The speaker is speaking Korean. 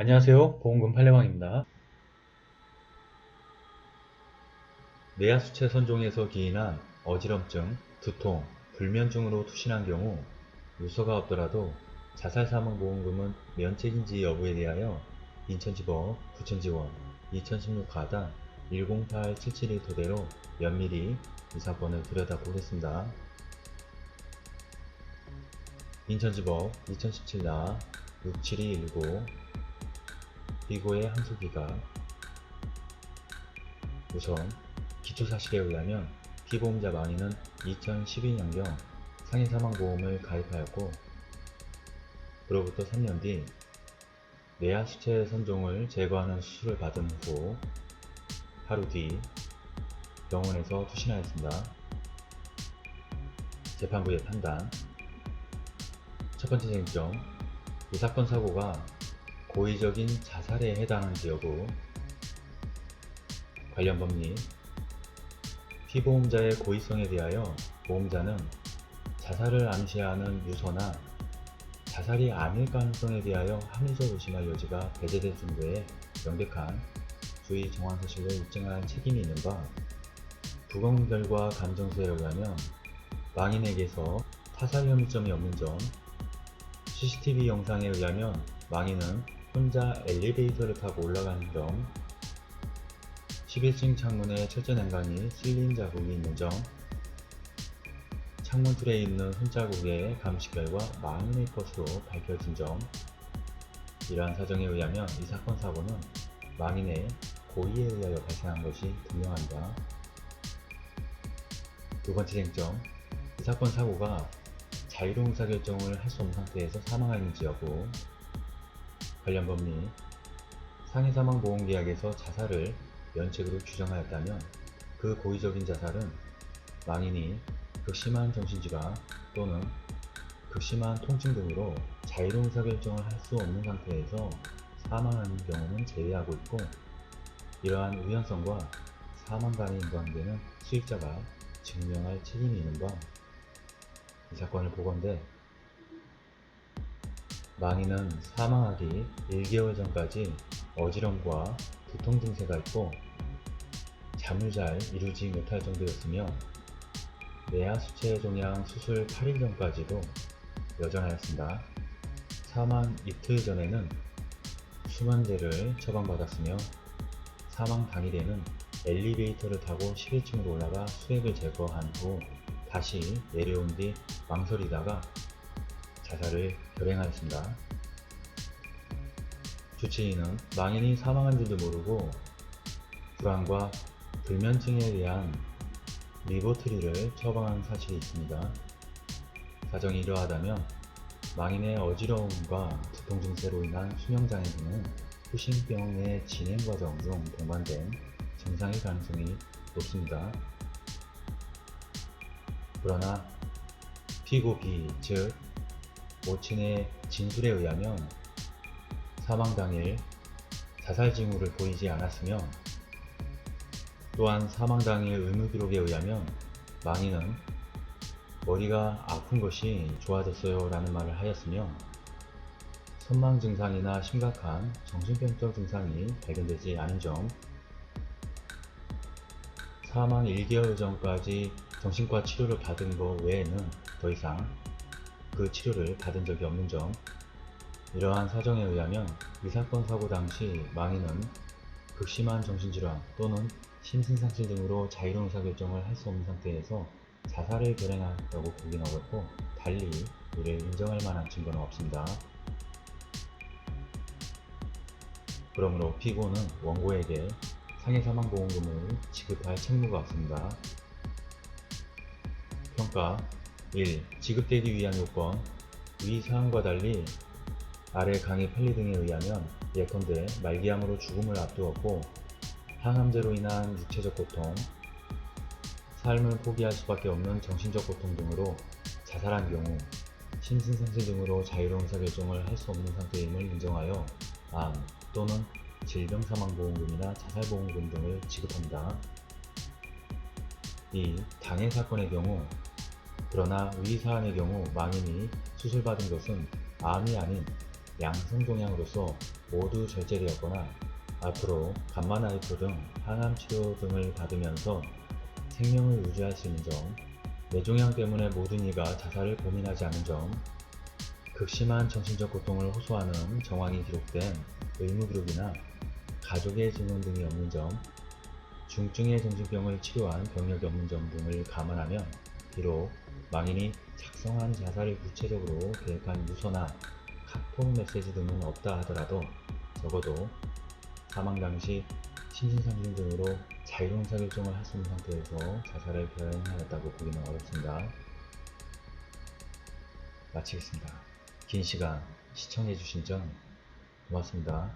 안녕하세요. 보험금 팔례방입니다. 뇌하수체 선종에서 기인한 어지럼증, 두통, 불면증으로 투신한 경우 유서가 없더라도 자살사망보험금은 면책인지 여부에 대하여 인천지법 부천지원 2016 가단 108772 토대로 면밀히 이 사건을 들여다보겠습니다. 인천지법 2017나 67219 피고의 항소기가 우선 기초사실에 의하면 피보험자 망인은 2012년경 상해사망보험을 가입하였고 그로부터 3년 뒤 뇌하수체 선종을 제거하는 수술을 받은 후 하루 뒤 병원에서 투신하였습니다. 재판부의 판단 첫 번째 쟁점 이 사건 사고가 고의적인 자살에 해당하는지 여부. 관련 법리. 피보험자의 고의성에 대하여 보험자는 자살을 암시하는 유서나 자살이 아닐 가능성에 대하여 합리적 의심할 여지가 배제될 정도의 명백한 주의 정황 사실을 입증할 책임이 있는 바 부검 결과 감정서에 의하면 망인에게서 타살 혐의점이 없는 점 CCTV 영상에 의하면 망인은 혼자 엘리베이터를 타고 올라가는 점 11층 창문에 철제 난간이 쓸린 자국이 있는 점 창문 틀에 있는 손자국의 감식 결과 망인의 것으로 밝혀진 점 이러한 사정에 의하면 이 사건 사고는 망인의 고의에 의하여 발생한 것이 분명합니다. 두 번째 쟁점. 이 사건 사고가 자유로운 의사결정을 할 수 없는 상태에서 사망하는지 여부 관련 법리 상해사망보험계약에서 자살을 면책으로 규정하였다면 그 고의적인 자살은 망인이 극심한 정신질환 또는 극심한 통증 등으로 자유로운 의사결정을 할 수 없는 상태에서 사망하는 경우는 제외하고 있고 이러한 우연성과 사망 간의 인과관계는 수익자가 증명할 책임이 있는 바 이 사건을 보건대 망인은 사망하기 1개월 전까지 어지럼과 두통 증세가 있고 잠을 잘 이루지 못할 정도였으며 뇌하수체 종양 수술 8일 전까지도 여전하였습니다. 사망 이틀 전에는 수면제를 처방받았으며 사망 당일에는 엘리베이터를 타고 11층으로 올라가 수액을 제거한 후 다시 내려온 뒤 망설이다가 자살을 결행하였습니다. 주치의는 망인이 사망한 줄도 모르고 불안과 불면증에 대한 리보트리를 처방한 사실이 있습니다. 사정이 이러하다면 망인의 어지러움과 두통 증세로 인한 수명장애 등은 후신병의 진행 과정 중 동반된 증상일 가능성이 높습니다. 그러나 피고 B, 즉 모친의 진술에 의하면 사망 당일 자살 징후를 보이지 않았으며 또한 사망 당일 의무 기록에 의하면 망인은 머리가 아픈 것이 좋아졌어요 라는 말을 하였으며 선망 증상이나 심각한 정신병적 증상이 발견되지 않은 점 사망 1개월 전까지 정신과 치료를 받은 것 외에는 더 이상 그 치료를 받은 적이 없는 점 이러한 사정에 의하면 이 사건 사고 당시 망인은 극심한 정신질환 또는 심신상실 등으로 자유로운 의사결정을 할 수 없는 상태에서 자살을 결행하려고 보긴 어렵고 달리 이를 인정할 만한 증거는 없습니다. 그러므로 피고는 원고에게 상해사망보험금을 지급할 책무가 없습니다. 평가 1. 지급되기 위한 요건 위 사항과 달리 아래 강의 판례 등에 의하면 예컨대 말기암으로 죽음을 앞두었고 항암제로 인한 육체적 고통, 삶을 포기할 수밖에 없는 정신적 고통 등으로 자살한 경우 심신상실 등으로 자유로운 의사결정을 할 수 없는 상태임을 인정하여 암 또는 질병사망보험금이나 자살보험금 등을 지급합니다. 2. 당해 사건의 경우 그러나 위 사안의 경우 망인이 수술받은 것은 암이 아닌 양성종양으로서 모두 절제되었거나 앞으로 감마나이프 등 항암 치료 등을 받으면서 생명을 유지할 수 있는 점, 뇌종양 때문에 모든 이가 자살을 고민하지 않은 점, 극심한 정신적 고통을 호소하는 정황이 기록된 의무기록이나 가족의 증언 등이 없는 점, 중증의 정신병을 치료한 병력이 없는 점 등을 감안하면 비록 망인이 작성한 자살을 구체적으로 계획한 유서나 카톡 메시지 등은 없다 하더라도 적어도 사망 당시 심신상정 등으로 자유로운 사결정을 할수 있는 상태에서 자살을 결행하였다고 보기는 어렵습니다. 마치겠습니다. 긴 시간 시청해주신 점 고맙습니다.